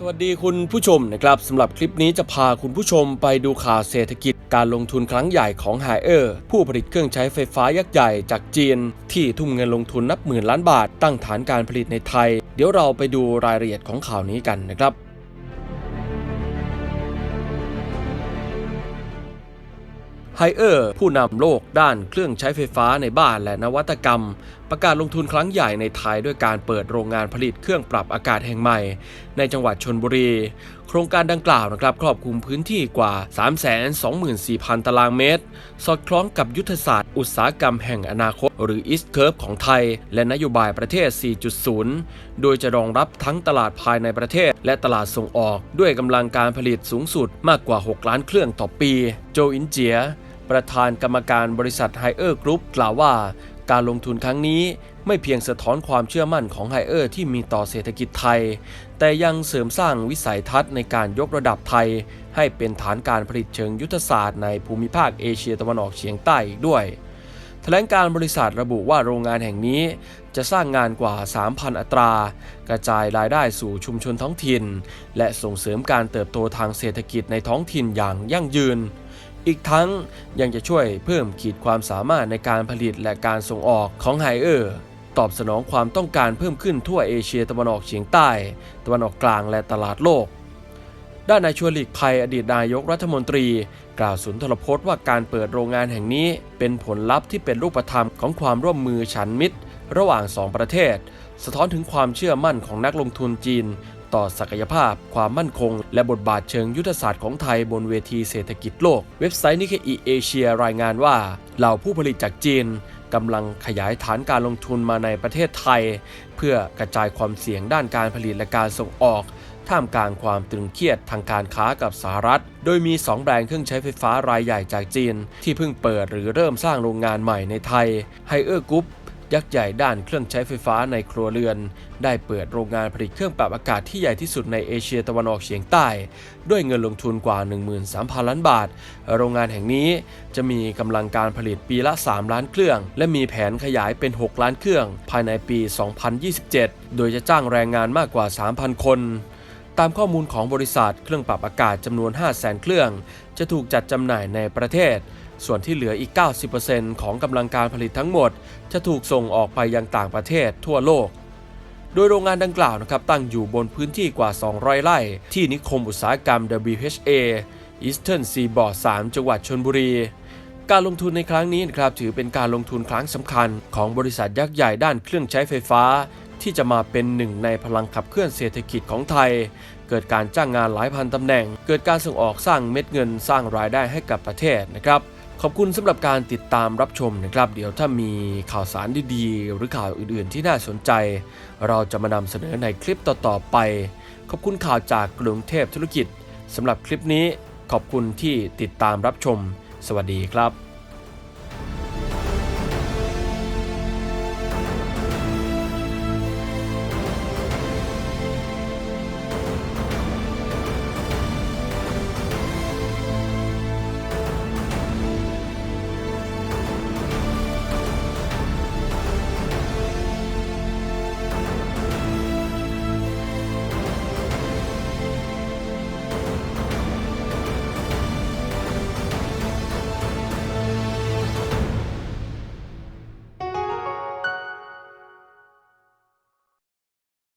สวัสดีคุณผู้ชมนะครับสำหรับคลิปนี้จะพาคุณผู้ชมไปดูข่าวเศรษฐกิจการลงทุนครั้งใหญ่ของไฮเออร์ผู้ผลิตเครื่องใช้ไฟฟ้ายักษ์ใหญ่จากจีน ที่ทุ่มเงินลงทุนนับหมื่นล้านบาท ตั้งฐานการผลิตในไทย เดี๋ยวเราไปดูรายละเอียดของข่าวนี้กันนะครับ ไฮเออร์ผู้นำโลกด้านเครื่องใช้ไฟฟ้าในบ้านและนวัตกรรม ประกาศลงทุนครั้งใหญ่ในไทยด้วยการเปิดโรงงานผลิตเครื่องปรับอากาศแห่งใหม่ ในจังหวัดชนบุรี โครงการดังกล่าวนะครับครอบคลุมพื้นที่กว่า 324,000 ตารางเมตร สอดคล้องกับยุทธศาสตร์อุตสาหกรรมแห่งอนาคต หรือ East Curve ของไทย และนโยบายประเทศ 4.0 โดยจะรองรับทั้งตลาดภายในประเทศ และตลาดส่งออก ด้วยกำลังการผลิตสูงสุดมากกว่า 6 ล้านเครื่องต่อปี โจอินเจีย ประธานกรรมการบริษัทไฮเออร์กรุ๊ปกล่าวว่า การลงทุนครั้งนี้ไม่เพียงสะท้อนความเชื่อมั่นของไฮเออร์ที่มีต่อเศรษฐกิจไทย แต่ยังเสริมสร้างวิสัยทัศน์ในการยกระดับไทย ให้เป็นฐานการผลิตเชิงยุทธศาสตร์ในภูมิภาคเอเชียตะวันออกเฉียงใต้อีกด้วยแถลงการบริษัทระบุว่าโรงงานแห่งนี้จะสร้างงานกว่า 3,000 อัตรา กระจายรายได้สู่ชุมชนท้องถิ่น และส่งเสริมการเติบโตทางเศรษฐกิจในท้องถิ่นอย่างยั่งยืน อีกทั้งยังจะช่วยเพิ่มขีดความสามารถในการผลิตและการส่งออกของไฮเออร์ตอบสนองความต้องการเพิ่มขึ้นทั่วเอเชียตะวันออกเฉียงใต้ ตะวันออกกลางและตลาดโลก ด้านนายชวนหลีกภัยอดีตนายกรัฐมนตรี กล่าวสุนทรพจน์ว่าการเปิดโรงงานแห่งนี้เป็นผลลัพธ์ที่เป็นรูปธรรมของความร่วมมือฉันมิตร ระหว่างสองประเทศ สะท้อนถึงความเชื่อมั่นของนักลงทุนจีน ต่อศักยภาพ ความมั่นคง และบทบาทเชิงยุทธศาสตร์ของไทยบนเวทีเศรษฐกิจโลก เว็บไซต์นิเคอีเอเชียรายงานว่าเหล่าผู้ผลิตจากจีนกำลังขยายฐานการลงทุนมาในประเทศไทย เพื่อกระจายความเสี่ยงด้านการผลิตและการส่งออก ท่ามกลางความตึงเครียดทางการค้ากับสหรัฐ โดยมี 2 แบรนด์เครื่องใช้ไฟฟ้ารายใหญ่จากจีน ที่เพิ่งเปิดหรือเริ่มสร้างโรงงานใหม่ในไทยไฮเออร์กรุ๊ป ยักษ์ใหญ่ด้านเครื่องใช้ไฟฟ้าในครัวเรือน ได้เปิดโรงงานผลิตเครื่องปรับอากาศที่ใหญ่ที่สุดในเอเชียตะวันออกเฉียงใต้ ด้วยเงินลงทุนกว่า 13,000 ล้านบาท โรงงานแห่งนี้จะมีกำลังการผลิตปีละ 3 ล้านเครื่อง และมีแผนขยายเป็น 6 ล้านเครื่อง ภายในปี 2027 โดยจะจ้างแรงงานมากกว่า 3,000 คนตามข้อมูลของบริษัทเครื่องปรับอากาศจำนวน 500,000 เครื่อง จะถูกจัดจำหน่ายในประเทศ ส่วนที่เหลืออีก 90%ของกำลังการผลิตทั้งหมด จะถูกส่งออกไปยังต่างประเทศทั่วโลก โดยโรงงานดังกล่าวนะครับตั้งอยู่บนพื้นที่กว่า 200 ไร่ ที่นิคมอุตสาหกรรม WHA Eastern Seaboard 3 จังหวัดชนบุรี การลงทุนในครั้งนี้นะครับถือเป็นการลงทุนครั้งสำคัญ ของบริษัทยักษ์ใหญ่ด้านเครื่องใช้ไฟฟ้า ที่จะมาเป็นหนึ่งในพลังขับเคลื่อนเศรษฐกิจของไทย เกิดการจ้างงานหลายพันตำแหน่ง เกิดการส่งออกสร้างเม็ดเงินสร้างรายได้ให้กับประเทศนะครับ ขอบคุณสำหรับการติดตามรับชมนะครับ เดี๋ยวถ้ามีข่าวสารดีๆ หรือข่าวอื่นๆ ที่น่าสนใจ เราจะมานำเสนอในคลิปต่อๆไป ขอบคุณข่าวจากกรุงเทพธุรกิจสำหรับคลิปนี้ขอบคุณที่ติดตามรับชม สวัสดีครับ